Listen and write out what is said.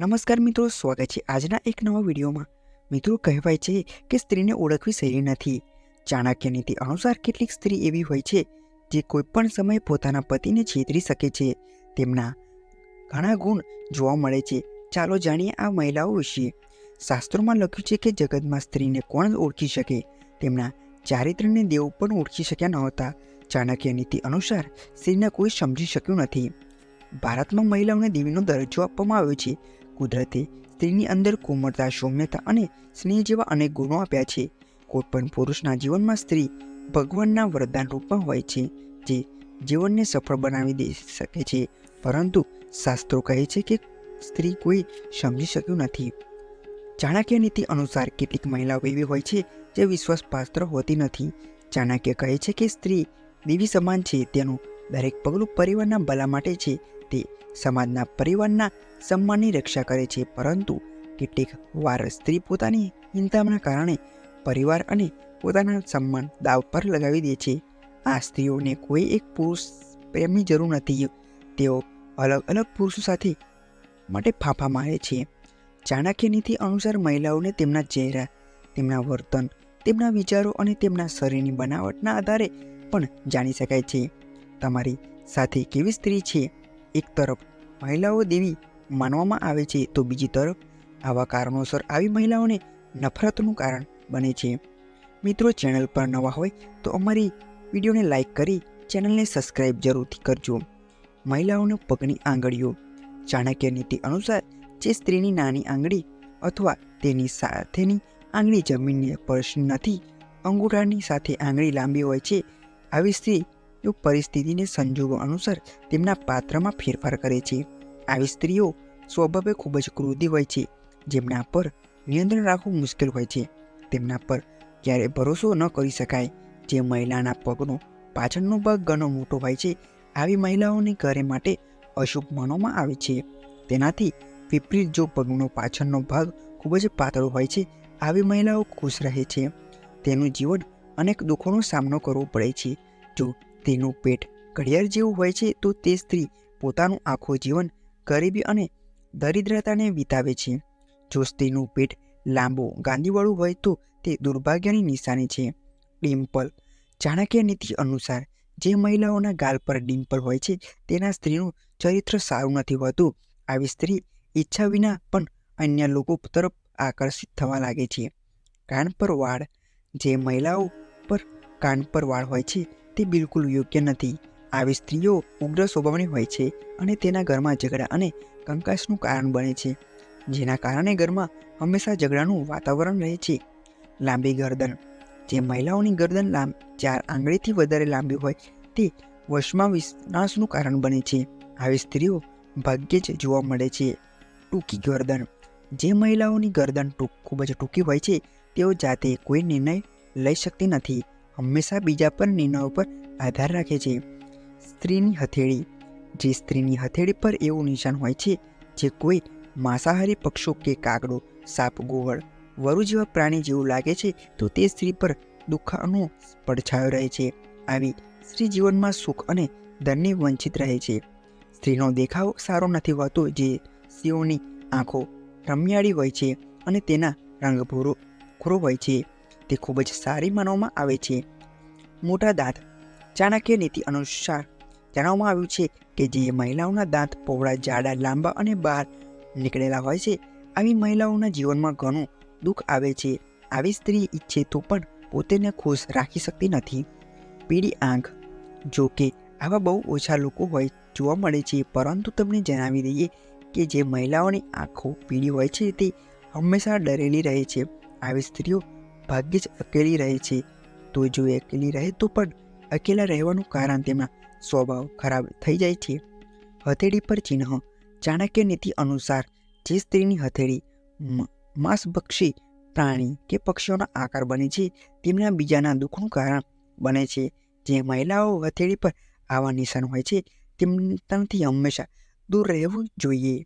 નમસ્કાર મિત્રો, સ્વાગત છે આજના એક નવા વિડીયોમાં. મિત્રો, કહેવાય છે કે સ્ત્રીને ઓળખવી સહેલી નથી. ચાણક્ય નીતિ અનુસાર કેટલીક સ્ત્રી એવી હોય છે જે કોઈપણ સમયે પોતાના પતિને છેતરી શકે છે. તેમના ઘણા ગુણ જોવા મળે છે. ચાલો જાણીએ આ મહિલાઓ વિશે. શાસ્ત્રોમાં લખ્યું છે કે જગતમાં સ્ત્રીને કોણ ઓળખી શકે? તેમના ચારિત્રને દેવ પણ ઓળખી શક્યા નહોતા. ચાણક્ય નીતિ અનુસાર સ્ત્રીને કોઈ સમજી શક્યું નથી. ભારતમાં મહિલાઓને દેવીનો દરજ્જો આપવામાં આવ્યો છે. કુદરતે સ્ત્રીની અંદર કોમળતા, સૌમ્યતા અને સ્નેહ જેવા અનેક ગુણો આપ્યા છે. કોઈપણ પુરુષના જીવનમાં સ્ત્રી ભગવાનના વરદાન રૂપમાં હોય છે, જે જીવનને સફળ બનાવી દઈ શકે છે. પરંતુ શાસ્ત્રો કહે છે કે સ્ત્રી કોઈ સમજી શક્યું નથી. ચાણક્ય નીતિ અનુસાર કેટલીક મહિલાઓ એવી હોય છે, જે વિશ્વાસપાત્ર હોતી નથી. ચાણક્ય કહે છે કે સ્ત્રી દેવી સમાન છે, તેનું દરેક પગલું પરિવારના ભલા માટે છે તે સમાજના પરિવારના સન્માનની રક્ષા કરે છે, પરંતુ કેટલીક વાર સ્ત્રી પોતાની હિંતાના કારણે પરિવાર અને પોતાના સન્માન દાવ પર લગાવી દે છે. આ સ્ત્રીઓને કોઈ એક પુરુષ પ્રેમની જરૂર નથી. તેઓ અલગ અલગ પુરુષો સાથે માટે ફાંફા મારે છે. ચાણક્ય નીતિ અનુસાર મહિલાઓને તેમના ચહેરા, તેમના વર્તન, તેમના વિચારો અને તેમના શરીરની બનાવટના આધારે પણ જાણી શકાય છે. તમારી સાથે કેવી સ્ત્રી છે? એક તરફ મહિલાઓ દેવી માનવામાં આવે છે, તો બીજી તરફ આવા કારણોસર આવી મહિલાઓને નફરતનું કારણ બને છે. મિત્રો, ચેનલ પર નવા હોય તો અમારી વિડીયોને લાઇક કરી ચેનલને સબસ્ક્રાઈબ જરૂરથી કરજો. મહિલાઓને પગની આંગળીઓ ચાણક્ય નીતિ અનુસાર જે સ્ત્રીની નાની આંગળી અથવા તેની સાથેની આંગળી જમીનને સ્પર્શી નથી, અંગૂઠાની સાથે આંગળી લાંબી હોય છે, આવી સ્ત્રી જો પરિસ્થિતિને સંજોગો અનુસાર તેમના પાત્રમાં ફેરફાર કરે છે. આવી સ્ત્રીઓ સ્વભાવે ખૂબ જ ક્રોધી હોય છે, જેમના પર નિયંત્રણ રાખવું મુશ્કેલ હોય છે. તેમના પર ક્યારે ભરોસો ન કરી શકાય, જે મહિલાના પગનો પાછળનો ભાગ ઘણો મોટો હોય છે, આવી મહિલાઓને ઘરે માટે અશુભ માનવામાં આવે છે. તેનાથી વિપરીત જો પગનો પાછળનો ભાગ ખૂબ જ પાતળો હોય છે, આવી મહિલાઓ ખુશ રહે છે. તેનું જીવન અનેક દુઃખોનો સામનો કરવો પડે છે. જો તેનું પેટ ઘડિયાળ જેવું હોય છે, તો તે સ્ત્રી પોતાનું આખું જીવન ગરીબી અને દરિદ્રતાને વિતાવે છે. જો સ્ત્રીનું પેટ લાંબો ગાંધીવાળું હોય, તો તે દુર્ભાગ્યની નિશાની છે. ડિમ્પલ ચાણક્ય નીતિ અનુસાર જે મહિલાઓના ગાલ પર ડિમ્પલ હોય છે, તેના સ્ત્રીનું ચરિત્ર સારું નથી હોતું. આવી સ્ત્રી ઈચ્છા વિના પણ અન્ય લોકો તરફ આકર્ષિત થવા લાગે છે. કાન પર વાળ જે મહિલાઓ પર કાન પર વાળ હોય છે તે બિલકુલ યોગ્ય નથી. આવી સ્ત્રીઓ ઉગ્ર સ્વભાવની હોય છે અને તેના ઘરમાં ઝઘડા અને કંકાસનું કારણ બને છે, જેના કારણે ઘરમાં હંમેશા ઝઘડાનું વાતાવરણ રહે છે. લાંબી ગરદન. જે મહિલાઓની ગરદન લાંબ ચાર આંગળીથી વધારે લાંબી હોય, તે વશમાં વિનાશનું કારણ બને છે. આવી સ્ત્રીઓ ભાગ્યે જ જોવા મળે છે. ટૂંકી ગરદન. જે મહિલાઓની ગરદન ટૂંક ખૂબ જ ટૂંકી હોય છે, તેઓ જાતે કોઈ નિર્ણય લઈ શકતી નથી. હંમેશા બીજા પર નિર્ણયો પર આધાર રાખે છે. સ્ત્રીની હથેળી. જે સ્ત્રીની હથેળી પર એવું નિશાન હોય છે જે કોઈ માંસાહારી પક્ષો કે કાગડો, સાપ ગોવળ વરુ જેવા પ્રાણી જેવું લાગે છે, તો તે સ્ત્રી પર દુઃખનો પડછાયો રહે છે. આવી સ્ત્રી જીવનમાં સુખ અને ધનની વંચિત રહે છે. સ્ત્રીનો દેખાવ સારો નથી હોતો જે સ્ત્રીઓની આંખો રમ્યાળી હોય છે અને તેના રંગ ભૂરો ખોરો હોય છે. તે ખૂબ જ સારી માનવામાં આવે છે. મોટા દાંત. ચાણક્ય નીતિ અનુસાર જણાવવામાં આવ્યું છે કે જે મહિલાઓના દાંત પહોળા, જાડા, લાંબા અને બહાર નીકળેલા હોય છે, આવી મહિલાઓના જીવનમાં ઘણું દુઃખ આવે છે. આવી સ્ત્રી ઈચ્છે તો પણ પોતેને ખુશ રાખી શકતી નથી. પીળી આંખ. જો કે આવા બહુ ઓછા લોકો હોય જોવા મળે છે, પરંતુ તમને જણાવી દઈએ કે જે મહિલાઓની આંખો પીળી હોય છે તે હંમેશા ડરેલી રહે છે. આવી સ્ત્રીઓ ભાગ્યે જ અકેલી રહે છે. તો જો અકેલી રહે તો પણ અકેલા રહેવાનું કારણ તેમના સ્વભાવ ખરાબ થઈ જાય છે. હથેળી પર ચિહ્ન. ચાણક્ય નીતિ અનુસાર જે સ્ત્રીની હથેળી માંસભક્ષી પ્રાણી કે પક્ષીઓના આકાર બને છે, તેમના બીજાના દુઃખનું કારણ બને છે. જે મહિલાઓ હથેળી પર આવા નિશાન હોય છે તેમનાથી હંમેશા દૂર રહેવું જોઈએ.